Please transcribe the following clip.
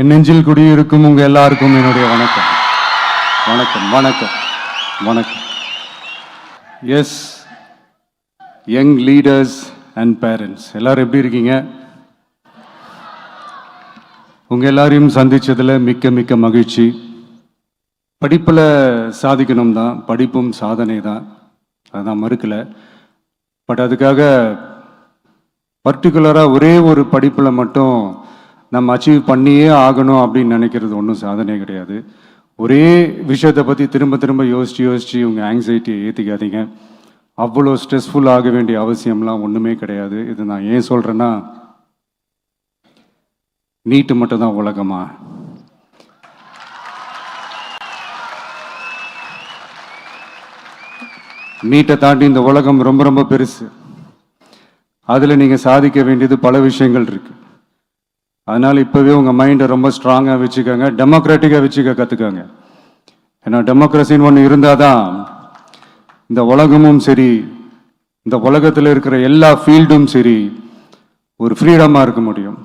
என் நெஞ்சில் குடியிருக்கும் உங்க எல்லாருக்கும் என்னுடைய வணக்கம். வணக்கம் வணக்கம் வணக்கம். Yes young leaders and parents எல்லாரும் எப்படி இருக்கீங்க? உங்க எல்லாரையும் சந்திச்சதுல மிக்க மிக்க மகிழ்ச்சி. படிப்பில் சாதிக்கணும் தான் படிப்பும் சாதனை தான். அதான் மறுக்கல. பட் அதுக்காக பர்டிகுலராக ஒரே ஒரு படிப்பில் மட்டும் நம்ம அச்சீவ் பண்ணியே ஆகணும் அப்படின்னு நினைக்கிறது ஒன்றும் சாதனை கிடையாது. ஒரே விஷயத்தை பற்றி திரும்ப திரும்ப யோசித்து யோசித்து உங்கள் ஆங்ஸைட்டியை ஏற்றிக்காதீங்க அவ்வளோ ஸ்ட்ரெஸ்ஃபுல் ஆக வேண்டிய அவசியம்லாம் ஒன்றுமே கிடையாது. இது நான் ஏன் சொல்கிறேன்னா நீட்டு மட்டும் தான் உலகமா? நீட்டை தாண்டி இந்த உலகம் ரொம்ப ரொம்ப பெருசு. அதில் நீங்கள் சாதிக்க வேண்டியது பல விஷயங்கள் இருக்குது அதனால் இப்போவே உங்கள் மைண்டை ரொம்ப ஸ்ட்ராங்காக வச்சுக்கோங்க. டெமோக்ராட்டிக்காக வச்சுக்க கற்றுக்கோங்க ஏன்னா டெமோக்ரஸின்னு ஒன்று இருந்தால் தான் இந்த உலகமும் சரி இந்த உலகத்தில் இருக்கிற எல்லா ஃபீல்டும் சரி ஒரு ஃப்ரீடமாக இருக்க முடியும்.